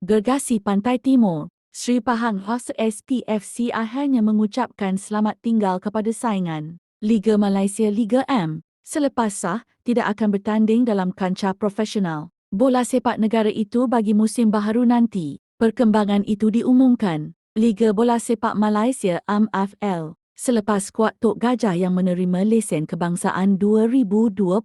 Gergasi Pantai Timur, Sri Pahang Host SPFC akhirnya mengucapkan selamat tinggal kepada saingan Liga Malaysia Liga M selepas sah tidak akan bertanding dalam kancah profesional. Bola sepak negara itu bagi musim baharu nanti. Perkembangan itu diumumkan Liga Bola Sepak Malaysia AMFL selepas skuad Tok Gajah yang menerima lesen kebangsaan 2025.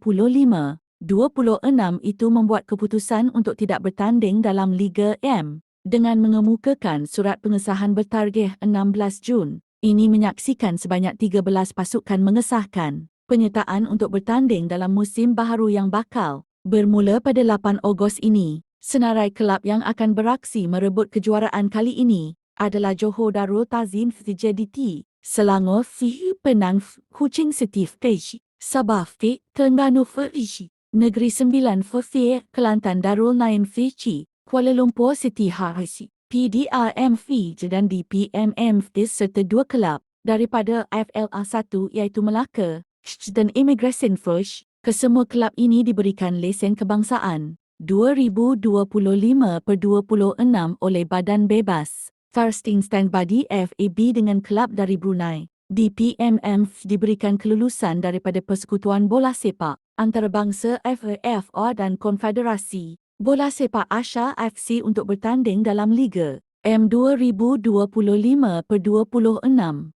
26 itu membuat keputusan untuk tidak bertanding dalam Liga M dengan mengemukakan surat pengesahan bertarikh 16 Jun. Ini menyaksikan sebanyak 13 pasukan mengesahkan penyertaan untuk bertanding dalam musim baharu yang bakal bermula pada 8 Ogos ini. Senarai kelab yang akan beraksi merebut kejuaraan kali ini adalah Johor Darul Tazim FJDT, Selangor Fi Penang Kuching Setif Sabah Fi Terengganu Fiji, Negeri Sembilan Fi Kelantan Darul Naim Fiji, Kuala Lumpur City Harisi, PDRM Fiji dan DPMM Fiji serta dua kelab daripada FLA 1 iaitu Melaka dan Immigration Fush, kesemua kelab ini diberikan lesen kebangsaan 2025 per 26 oleh Badan Bebas. First Instant Body FAB dengan kelab dari Brunei. DPMM diberikan kelulusan daripada Persekutuan Bola Sepak Antarabangsa FAFA dan Konfederasi Bola Sepak Asia FC untuk bertanding dalam Liga M 2025 per 26.